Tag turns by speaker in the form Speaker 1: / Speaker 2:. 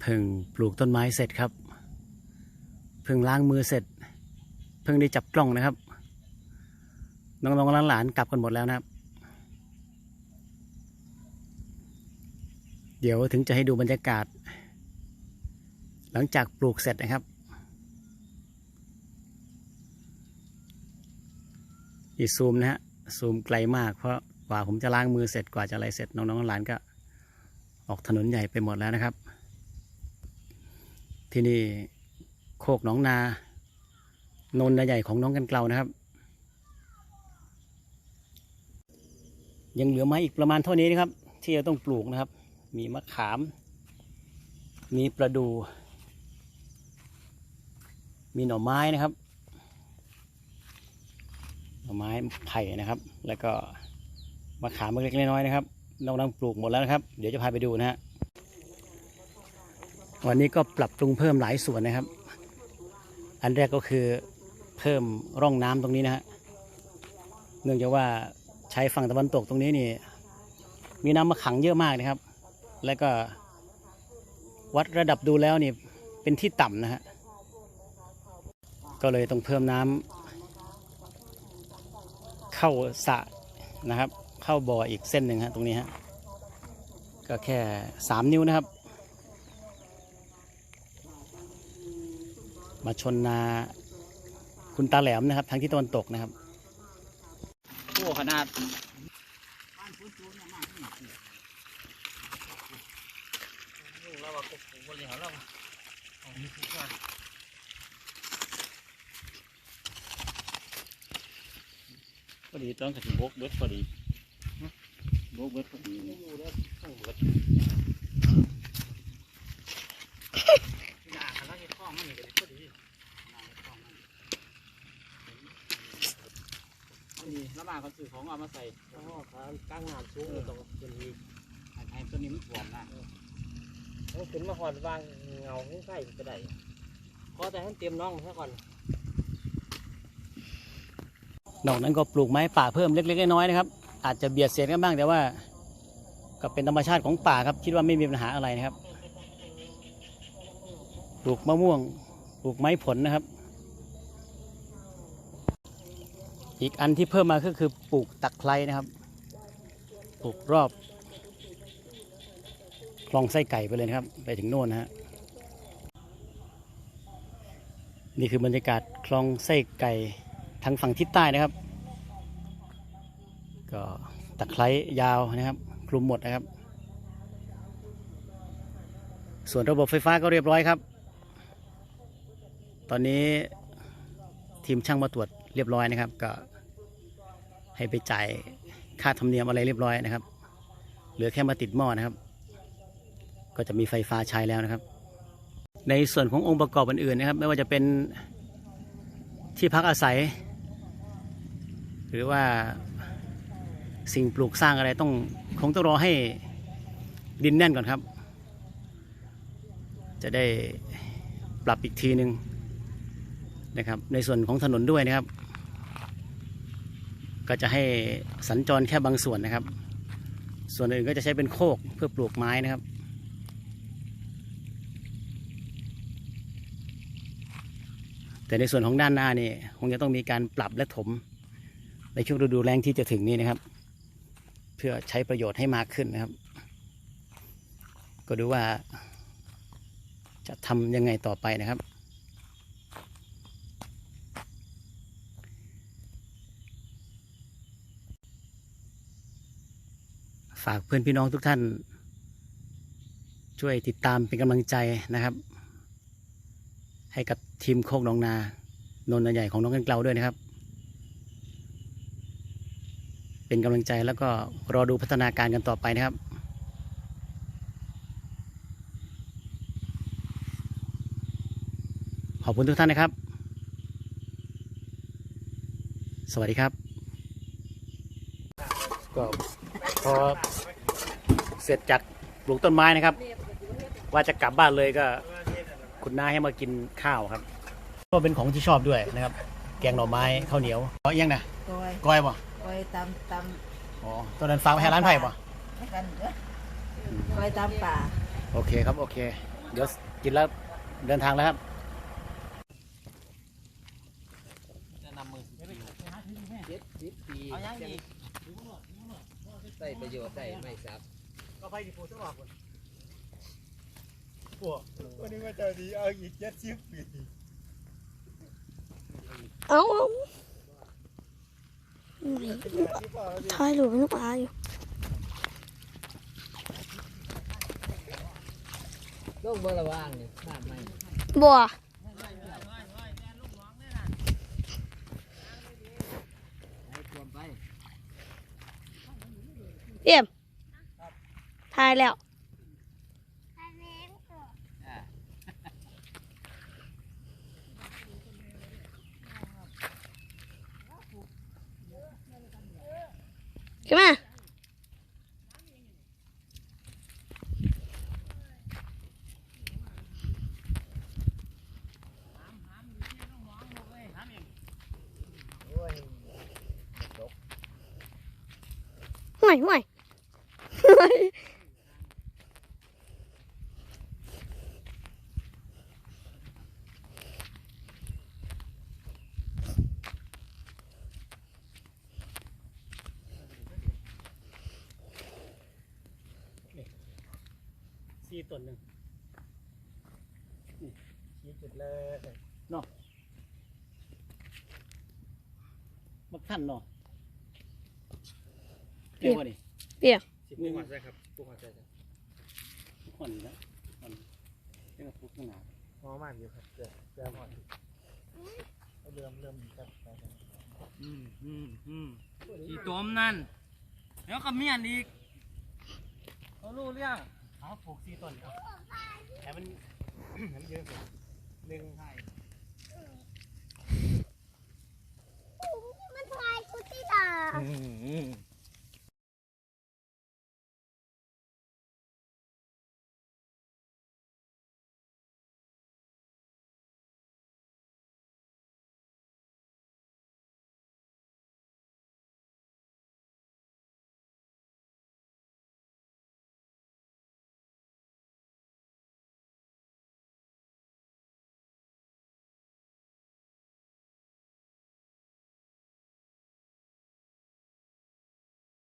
Speaker 1: เพิ่งปลูกต้นไม้เสร็จครับ เพิ่งล้างมือเสร็จ เพิ่งได้จับกล้องนะครับ น้องๆหลานๆกลับกันหมดแล้วนะครับ เดี๋ยวถึงจะให้ดูบรรยากาศ หลังจากปลูกเสร็จนะครับอีซูมนะฮะซูมไกลมากเพราะกว่าผมจะล้างมือเสร็จกว่าจะอะไรเสร็จน้องๆหลานก็ออกถนนใหญ่ไปหมดแล้วนะครับ ที่นี่โคกหนองนา นนนาใหญ่ของน้องกันเกลานะครับ ยังเหลือไม้อีกประมาณเท่านี้นะครับ ที่จะต้องปลูกนะครับ มีมะขาม มีประดู มีหน่อไม้นะครับ หน่อไม้ไผ่นะครับ แล้วก็มะขามเล็กๆน้อยๆนะครับเรากำลังปลูกหมดแล้วนะครับ เดี๋ยวจะพาไปดูนะฮะ วันนี้ก็ปรับปรุงเพิ่มหลายส่วนนะครับ อันแรกก็คือเพิ่มร่องน้ำตรงนี้นะฮะเนื่องจากว่าใช้ฝั่งตะวันตกตรงนี้นี่ มีน้ำมาขังเยอะมากนะครับ แล้วก็วัดระดับดูแล้วนี่เป็นที่ต่ำนะฮะก็เลยต้องเพิ่มน้ำเข้าสระนะครับ เข้าบ่ออีกเส้นหนึ่งฮะตรงนี้ฮะก็แค่สามนิ้วนะครับ มาชนนาคุณตาแหลมนะครับ ทางที่ตะวันตกนะครับ
Speaker 2: โอ้ขนาดเราว่ากุ๊กคนเหลียวเราเอามีคุกว่าพอดีต้องกระถิ่นบกเบิดพอดีบกเบิดพอดีอยู่แล้วต้องเบิดหน้าคันละเห็ดข้องมันนี่ก็ดีพอดีหน้าเห็ดข้องมัน นี่แล้วมาเขาซื้อของเอามาใส่
Speaker 3: อ๋อครับกลางงานสูงเลยตรงจนมี
Speaker 2: ไอ้ตัวนี้มันถ่วมนะ
Speaker 3: ต้องขึ้นมาหอดวางเงาให้ใส่ก็ได้ขอแต่ให้เตรียมน้องซะก่อน
Speaker 1: นอกนั้นก็ปลูกไม้ป่าเพิ่มเล็กๆน้อยๆนะครับ อาจจะเบียดเสียดกันบ้างแต่ว่า ก็เป็นธรรมชาติของป่าครับ คิดว่าไม่มีปัญหาอะไรนะครับ ปลูกมะม่วง ปลูกไม้ผลนะครับ อีกอันที่เพิ่มมาก็คือปลูกตะไคร้นะครับ ปลูกรอบคลองไส้ไก่ไปเลยนะครับ ไปถึงโน่นนะฮะนี่คือบรรยากาศคลองไส้ไก่ทางฝั่งทิศใต้นะครับ ก็ตะไคร้ยาวนะครับ คลุมหมดนะครับ ส่วนระบบไฟฟ้าก็เรียบร้อยครับ ตอนนี้ทีมช่างมาตรวจ เรียบร้อยนะครับ ก็ให้ไปจ่ายค่าธรรมเนียมอะไรเรียบร้อยนะครับ เหลือแค่มาติดหม้อนะครับ ก็จะมีไฟฟ้าใช้แล้วนะครับ ในส่วนขององค์ประกอบอื่นๆนะครับ ไม่ว่าจะเป็นที่พักอาศัย หรือว่าสิ่งปลูกสร้างอะไรต้องคงต้องรอให้ดินแน่นก่อนครับ จะได้ปรับอีกทีหนึ่งนะครับ ในส่วนของถนนด้วยนะครับ ก็จะให้สัญจรแค่บางส่วนนะครับ ส่วนอื่นก็จะใช้เป็นโคกเพื่อปลูกไม้นะครับ แต่ในส่วนของด้านหน้านี่คงจะต้องมีการปรับและถม ในช่วงฤดูแล้งที่จะถึงนี้นะครับ เพื่อใช้ประโยชน์ให้มากขึ้นนะครับ ก็ดูว่าจะทำยังไงต่อไปนะครับากเพื่อนพี่น้องทุกท่าน ช่วยติดตามเป็นกำลังใจนะครับ ให้กับทีมโคกหนองนานนท์ใหญ่ของน้องกันเกลาด้วยนะครับ เป็นกำลังใจแล้วก็รอดูพัฒนาการกันต่อไปนะครับขอบคุณทุกท่านนะครับ สวัสดีครับก็ พอเสร็จจากปลูกต้นไม้นะครับ ว่าจะกลับบ้านเลยก็ คุณน้าให้มากินข้าวครับ ก็เป็นของที่ชอบด้วยนะครับ แกงหน่อไม้ข้าวเหนียวอ๋อเอียงนะ
Speaker 4: ก้อย
Speaker 1: ก้อยป่ะ
Speaker 4: ก้อยตามตาม
Speaker 1: อ๋อตอนนั้นฝากไว้ให้ร้านไผ่ป่ะ
Speaker 4: กันเด้อก้อยตามป่า
Speaker 1: โอเคครับโอเค
Speaker 4: ก
Speaker 1: เดี๋ยวกินแล้วเดินทางแล้วครับ
Speaker 3: จะนำมือ
Speaker 4: เจ็ดสิบปี
Speaker 3: เอายังอีก
Speaker 4: ใส่ประโยชน์ได้ไม่ซับ
Speaker 2: ก็ไปที่ปูสว่างคนพวกวันนี้มาเจอดีเอาอีกเจ็ดสิบปี
Speaker 5: เอาเอาถ่ายรูปให้ลูกอาอยู่
Speaker 4: ลงบระว่างนี่ข้ามไม่
Speaker 5: บัว
Speaker 4: ให้ควมไป
Speaker 5: เอี่ยมถ่ายแล้ว ขึ้นมาห่วยห่วย ห่วย
Speaker 2: สี่ต้นหนึ่งนี่ชี้จุดเลย
Speaker 1: มักท่านเนาะเรียกว่าดิ
Speaker 2: สิบปลูก สิปูหอดใจครับปูหอดใช่ครั
Speaker 1: บอ่อนนะอ่อนนี่ก็ปุ๊บขนาด
Speaker 2: หอมมากอยู่ครับเกลือเกลือหอดเริ่มเริ่มครับ
Speaker 3: อืมอืมอืมสีตัวมันนั่น แล้วก็เมียนอีกเขารู้เรื่อง
Speaker 2: เอาปลูกสี่ต้นครับแต่มันมันเยอะเลยหนึ่งไทย
Speaker 5: มันพายกุฏิดา